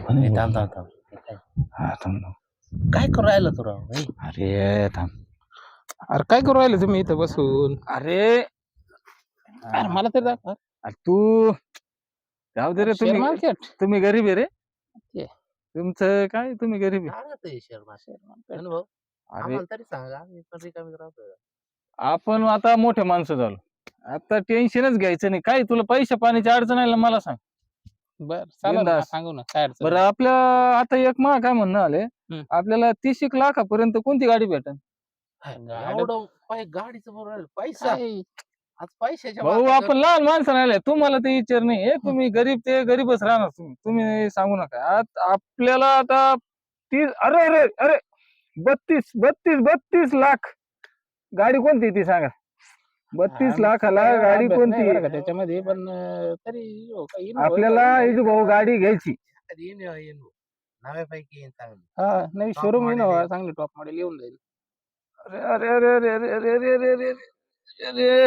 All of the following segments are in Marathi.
थांब थांब थांब. हे काय? हा थांब ना. काय करू राहिलं तू राव? ए, अरे थांब. अरे काय करू राहिले तुम्ही इथं बसून? अरे अरे मला तरी दाखवा. अरे तू जाऊ दे रे शेअर तुम्ही मार्केट? तुम्ही गरीब आहे रे. ते. तुमचं काय तुम्ही गरीब आहे? ते शेअर भाऊ अरे. आम्हाला तरी सांगा आम्ही पण रिकामीच राहतो. आपण आता मोठे माणसं झालो. आता टेन्शनच घ्यायचं नाही. काय तुला पैशा पाण्याची अडचण आहे ना मला सांग. बर चालेल ना, बिनधास्त. सांगू ना काय अडचण बरं आपल्या आता एक मा काय म्हणणं आले. हम्म. आपल्याला तीस एक लाखापर्यंत कोणती गाडी भेटेल? गाड्या- एवढं पाय गाडीचं बरोबर राहिलं. पैसा. काय? आज पैशाच्या भाऊ मागं आपण लहान माणसं नाही आले तुम्हाला ते विचार नाही. हे तुम्ही गरीब ते गरीबच राहणार तुम्ही. तुम्ही सांगू नका. आत- आपल्याला आता तीस अरे अरे अरे बत्तीस बत्तीस बत्तीस लाख गाडी कोणती ती सांगा. बत्तीस लाखाला गाडी कोणती त्याच्यामध्ये पण अं, तरी हो, काही आपल्याला भाऊ गाडी घ्यायची येईन येईन भाऊ. नव्यापैकी येईन चांगली हा नाही Top शोरूम model आहे. चांगली टॉप मॉडेल येऊन जाईल अरे अरे अरे अरे अरे अरे अरे अरे अरे अरे अरे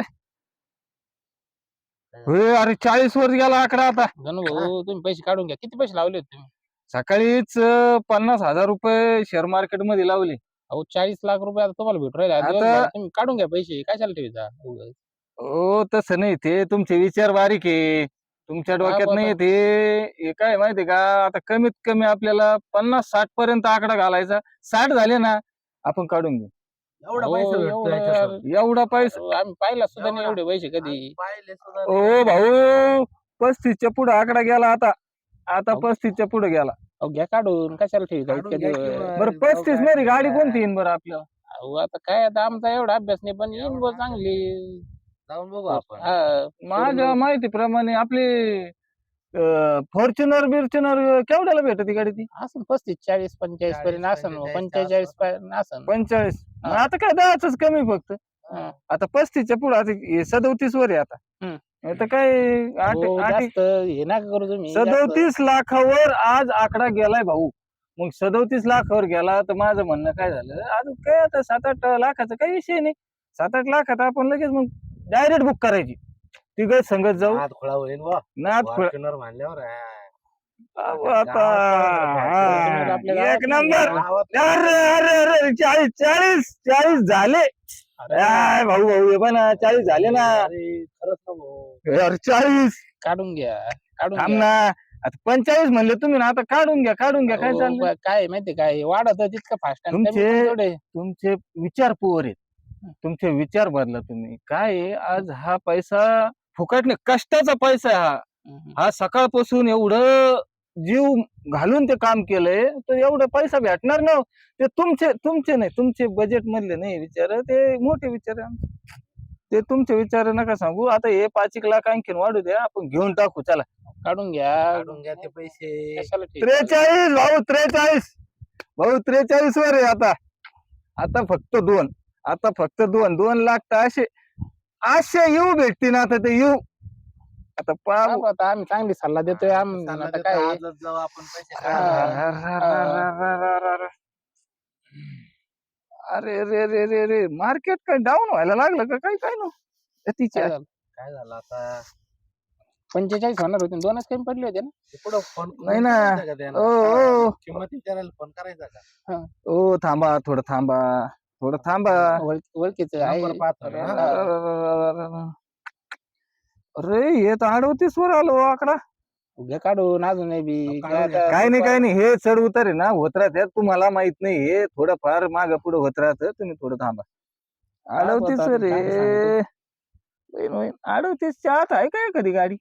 होय, अरे चाळीस वर गेला आकडा आता गणू भाऊ तुम्ही पैसे काढून घ्या किती पैसे लावले होते तुम्ही सकाळीच अं, पन्नास हजार रुपये शेअर मार्केटमध्ये लावले अहो चाळीस लाख रुपये आता तुम्हाला भेटू राहिले. आता- दिवसभरात तुम्ही काढून घ्या पैसे. काय चालू ठेवता उगाच. हो तसं नाही ते. तुमचे विचार बारीक आहे. तुमच्या डोक्यात नाही ते. हे काय माहितीये का? आता कमीत कमी आपल्याला पन्नास साठ पर्यंत आकडा घालायचा. साठ झाले ना आपण काढून घेऊ. एवढा पैसा भेटतो एवढं पैसा आम्ही पाहिला सुद्धा नाही एवढा. पैसे कधी. पाहिले सुद्धा ओ भाऊ पस्तीसच्या पुढे आकडा गेला आता. आता. पस्तीसच्या पुढे गेला. अहो घ्या काढून कशाला ठेवता काढून इतक्या घ्या दिवस किंवा- बरं जाऊ पस्तीस काय मध्ये गाडी. कोणती येईन बरं आपल्याला अहो आता काय आता आमचा एवढा अभ्यास नाही पण येईन बुवा चांगली. जाऊन बघू आपण. हा. माझ्या माहितीप्रमाणे आपली फॉर्च्युनर बिर्च्युनर केवढ्याला भेटत ती गाडी ती? असं पस्तीस चाळीस पंचेचाळीस पर्यंत चाळीस, असन पंचेचाळीस. पर्यंत असन. पंचेचाळीस. हा. आता काय दहाच कमी फक्त. हा. आता पस्तीसच्या पुढे आता सदोतीस वर आहे आता. हम्म. आता काय आठ हो, आठ जास्त हे नका करू तुम्ही जास्त. सदोतीस लाखावर आज आकडा गेलाय भाऊ मग सदोतीस लाखावर गेला तर माझं म्हणणं काय झालं अजून काय आता सात आठ लाखाचा काही विषय नाही सात आठ लाखात आपण लगेच मग डायरेक्ट बुक करायची तिघ संगत जाऊ हात खोळा होईल बुवा. नाथ खुळा- फॉर्च्युनर म्हणल्यावर हा. अहो, गावात आता Fortuner आपल्या हा, गावात एक. नंबर गावात अरे अरे अरे चाळीस चाळीस चाळीस झाले अरे, काय भाऊ भाऊ हे पण चाळीस झाले ना अरे, खरंच ना भाऊ. अरे चाळीस. काढून घ्या काढून थांब घ्या. ना. आता पंचेचाळीस म्हणले तुम्ही ना आता काढून घ्या काढून घ्या. काय अहो, चाललं बा- काय माहिती काय? वाढत तितकं फास्ट तुमचे- तुमचे विचार पोर आहेत. तुमचे विचार बदला तुम्ही. काय आहे, आज हा पैसा फुकट नाही कष्टाचा पैसा आहे हा. हा सकाळपासून एवढं जीव घालून ते काम केलंय तर एवढं पैसा भेटणार ना हो. ते तुमचे तुमचे नाही तुमचे बजेट मधले नाही विचार ते मोठे विचार आहे आमचे. ते तुमचे विचार नका सांगू. आता हे पाच एक लाख आणखीन वाढू द्या. आपण घेऊन टाकू. चला. काढून घ्या. काढून घ्या ते पैसे. कशाला? त्रेचाळीस भाऊ त्रेचाळीस. भाऊ त्रेचाळीस वर आहे आता. आता फक्त दोन. आता फक्त दोन. दोन लाख तर असे असे येऊ भेटतील आता ते येऊ. आता पाहू. आता. आम्ही चांगली सल्ला देतोय. आम्ही आता काय? आहे? आजच जाऊ आपण पैसे. अरे रे रे रे रे मार्केट काय डाऊन व्हायला लागलं का? काय काय ना तिच्या. काय झालं? काय झालं आता? पंचेचाळीस होणार होते दोनच कमी पडले होते ना? ते पुढं फोन नाही ना. ओ ओ. किंमत विचारायला फोन करायचा का? ओ थांबा थोडं थांबा थोडं थांबा. ओळख- ओळखीचं आहे. नंबर पाहतो ना. हा. अरे हे तर अडवतीस वर आलो हो आकडा. घे काढून अजून बी काय. आता- काय नाही काय नाही. हे चढ उतार आहे ना होत राहतात तुम्हाला माहीत नाही हे. थोडं फार माग पुढे होत राहत तुम्ही थोडं थांबा. अडवतीस होतं, रे. काय सांगतो? बहीण होईन. अडवतीसच्या आत आहे काय कधी गाडी?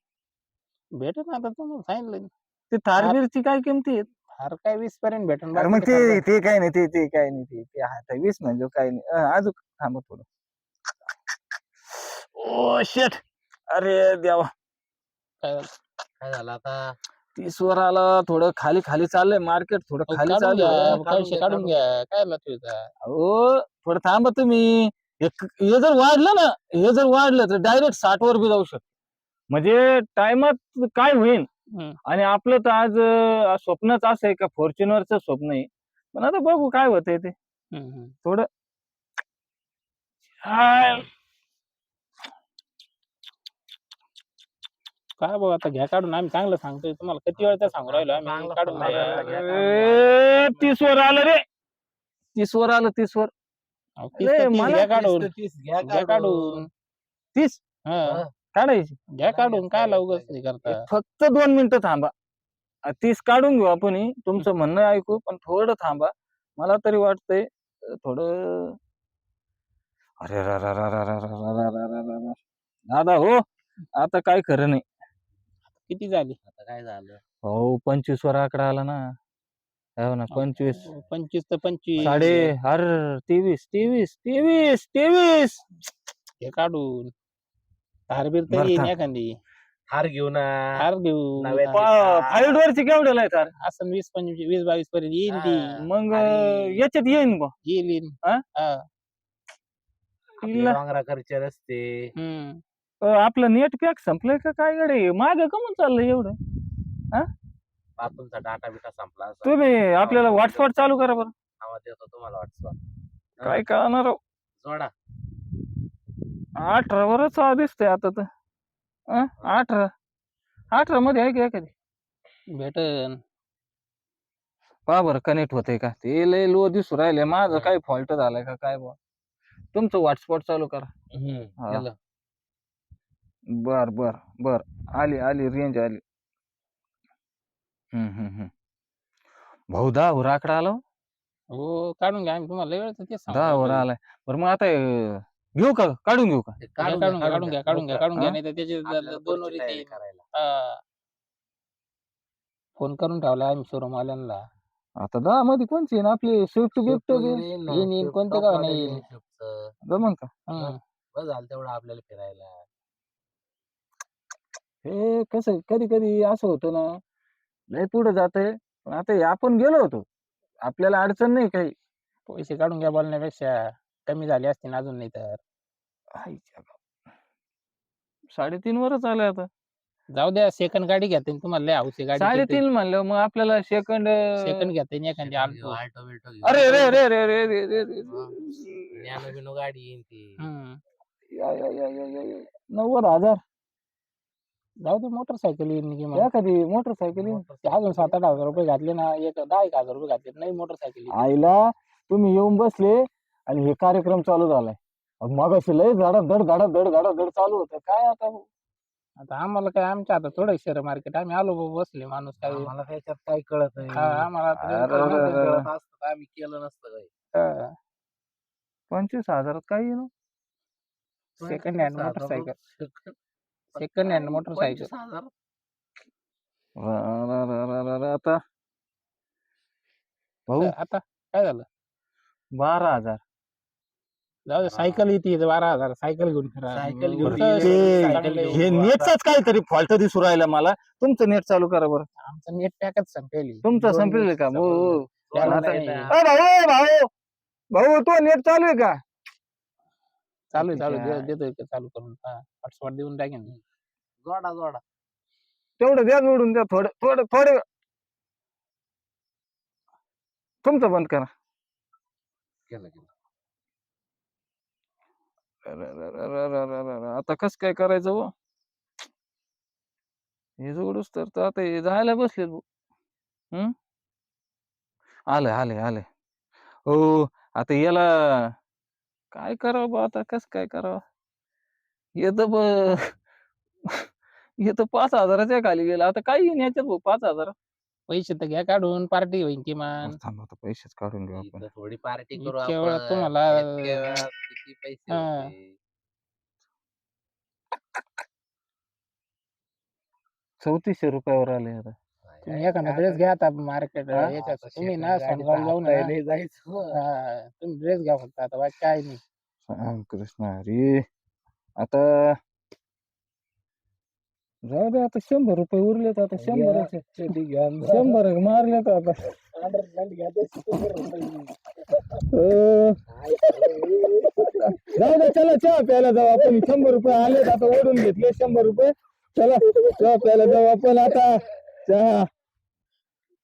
भेटेल ना आता तुम्हाला सांगितलं. ते थारबीरची काय किमती आहेत? फार काय वीस पर्यंत भेटेल अरे मग बाकी ते काय ते काय नाही ते ते काय नाही ते ते आहे. वीस म्हणजे काय नाही. अं, अजून थांबा थोडं. ओ शेट अरे देवा. काय- काय झालं आता? तीस वर आला थोडं खाली खाली चाललंय मार्केट थोडं अहो, खाली काढून चालू घ्या आहे. काढून पैसे घ्या, काढून काढून घ्या. काय ठेवता हो थोडं थांबा तुम्ही. हे हे जर वाढलं ना हे जर वाढलं तर डायरेक्ट साठ वर बी जाऊ शकत. म्हणजे टायमात काय होईल हम्म. आणि आपलं तर आज अं, स्वप्नच असं आहे का? फॉर्च्युनरचं स्वप्न आहे. पण आता बघू काय होतंय ते. थोडं. काय बघ आता घ्या काढून आम्ही चांगलं सांगतोय तुम्हाला किती वेळचा सांगू राहिलो आम्ही काढून. ए, तीस वर आलं रे तीस वर आलं तीस वर अहो, तीस अरे, तर तीस मला घ्या काढून घ्या घ्या काढून तीस हा, काढायची घ्या काढून काय लवकर नाही. करता फक्त दोन मिनिटं थांबा आ, तीस काढून घेऊ आपण ही. तुमचं म्हणणं ऐकू पण थोडं थांबा मला तरी वाटतंय अ, थोडं अरे रा रा रा रा रा रा रा रा रा रा रा रा. दादा हो आता काय खरं नाही किती झाली? आता काय झालं? हो पंचवीस वर आकडा आला ना. हो ना पंचवीस. पंचवीस तर पंचवीस. साडे हर तेवीस तेवीस तेवीस तेवीस. घ्या काढून. हारबीर बरं तरी येईन. एखादी. हार घेऊ ना हार घेऊ नव्या हा, फाईव्ह वरची केवढ्याला आहे तार असं वीस पंचवीस वीस बावीस पर्यंत येईन ती. हा. मग आणि- याच्यात येईन बा येईल येईन हा? हा. आपले तिला- डोंगराकडचे रस्ते. हम्म. अ, आपलं नेट पॅक संपलंय का काय गडे माग कमून चाललंय एवढं? बा, तुमचा डाटा बिटा संपला असेल. तुम्ही आपल्याला व्हॉट्सअप चालू करा बरं. येतो तुम्हाला व्हॉट्सअप काय कळणार हो? जोडा. अठरा वरच दिसतंय आता तर. अं? अठरा. अठरा मध्ये आहे का एखादी? भेटन. पहा बरं कनेक्ट होतंय का? ते लय लो दिसू राहिले. माझं काय फॉल्ट झालाय का काय बा तुमचं हॉटस्पॉट चालू करा. हा. केलं. बर बर बर आली आली रेंज आली हम्म हम्म हम्म भाऊ दहा वर आकडा आला हो. हो काढून घ्या आम्ही तुम्हाला लय वेळचं तेच सांगू दहा वर राहिलो. आलाय बरं मग आता अं, घेऊ का काढून घेऊ का ते काढून घ्या काढून घ्या काढून घ्या काढून घ्या हा? नाही तर त्याचे आपल्याला दोन पुढची तयारी करायला हा. फोन करून ठेवला आम्ही शोरूम वाल्यांना आता दहा मध्ये कोणची आहे ना आपली स्विफ्ट Swift वगैरे ना, येईन, येईन, Swift कोणतं top गाव model नाही येईल येईन. Swiftचं. जमन का हम्म. बस झालं तेवढं आपल्याला फिरायला हे कसं कधी कधी असं होतं ना लय पुढे जातंय. पण आता हे आपण गेलो होतो. आपल्याला अडचण नाही काही. पैसे काढून घ्या बोलण्यापेक्षा. कमी झाले असते ना अजून नाही तर. आईच्या गाव. साडेतीन वरच आले आता. जाऊ द्या सेकंड गाडी घेते तुम्हाला लय हौस आहे गाडी साडेतीन म्हणलं मग आपल्याला सेकंड सेकंड घेते एखादी आल्टो आल्टो बिल्टो घेऊ. अरे रे रे रे रे रे रे रे हा. नॅनो बिनो गाडी येईन ती. हम्म. या, या, या, या, या, या. नव्वद हजार. जाऊ दे मोटरसायकल येईन किंवा एखादी मोटरसायकल येईन. ते अजून सात आठ हजार रुपये घातले ना एक दहा एक हजार रुपये घातले नाही मोटरसायकल. आईला तुम्ही येऊन बसले आणि हे कार्यक्रम चालू झालाय मग लय झाडा धड झाडा धड झाडा धड चालू होतं काय आता आता आम्हाला काय आमच्या आता थोडं शेअर मार्केट आम्ही आलो बाबा बसले माणूस काय मला त्याच्यात काही कळत नाही हा, आम्हाला आता अरे, कळलं अरे, नाही. अरे. कळत असतं आम्ही केलं नसतं काही हा. पंचवीस हजारात काही ना Second hand motorcycle. Second hand motorcycle पंचवीस हजार. रा- रा- रा- रा- रा- रा- आता? भाऊ? आता? काय झालं? बारा हजार. जाऊ दे सायकल येते बारा हजार. सायकल घेऊन फिरा. सायकल घेऊन सायकल घेऊन हे आता- नेटचाच काहीतरी फॉल्ट दिसू राहिला मला. तुमचं नेट चालू करा बरं. आमचं नेट पॅकच संपेल. तुमचं दोन का? भाऊ संपलं. त्याला आता- नाही. अ, भाऊ भाऊ. भाऊ तो नेट चालू आहे का? चालू आहे, चालू आहे. ठीक दे- देतोय चालू करून? हॉटस्पॉट देऊन टाकेन जोडा जोडा. तेवढं द्या जोडून द्या थोडं थोडं थोडं. तुमचं बंद करा. केलं केलं. अरे, अरे, अरे, अरे, अरे, अरे, अरे, आता कस काय करायचं हो? हे जोडूस तर तर आता हे जायला बसले हम्म आले आले आले. हो आता याला काय करावं बा आता कस काय करावं? येत ब येत पाच हजाराच्या खाली गेला आता काही नाही याच्यात भाऊ, पाच हजार पैसे तर घ्या काढून पार्टी होईन किमान थांब आता पैसेच काढून घेऊ आपण इथं थोडी पार्टी करू इतक्या वेळात आपण. तुम्हाला- इतक्या वेळात किती पैसे हा. होते? चौतीसशे रुपयावर आले आता तुम्ही एखादा ड्रेस घ्या आता मार्केट हा? याच्यात आता तुम्ही शेतात ना जाऊन या. नाही जायचं हा, तुम्ही ड्रेस घ्या फक्त आता बाकी काय नाही राम कृष्ण हरी आता जाऊ दे आता शंभर रुपये उरलेत आता शंभराचे. शंभर मारलेत आता. Understand घ्या ते शंभर रुपये. अं, जाऊ दे चला चहा प्यायला जाऊ आपण. शंभर रुपये आलेत आता ओढून घेतले शंभर रुपये. चला चहा प्यायला जाऊ आपण आता. चहा.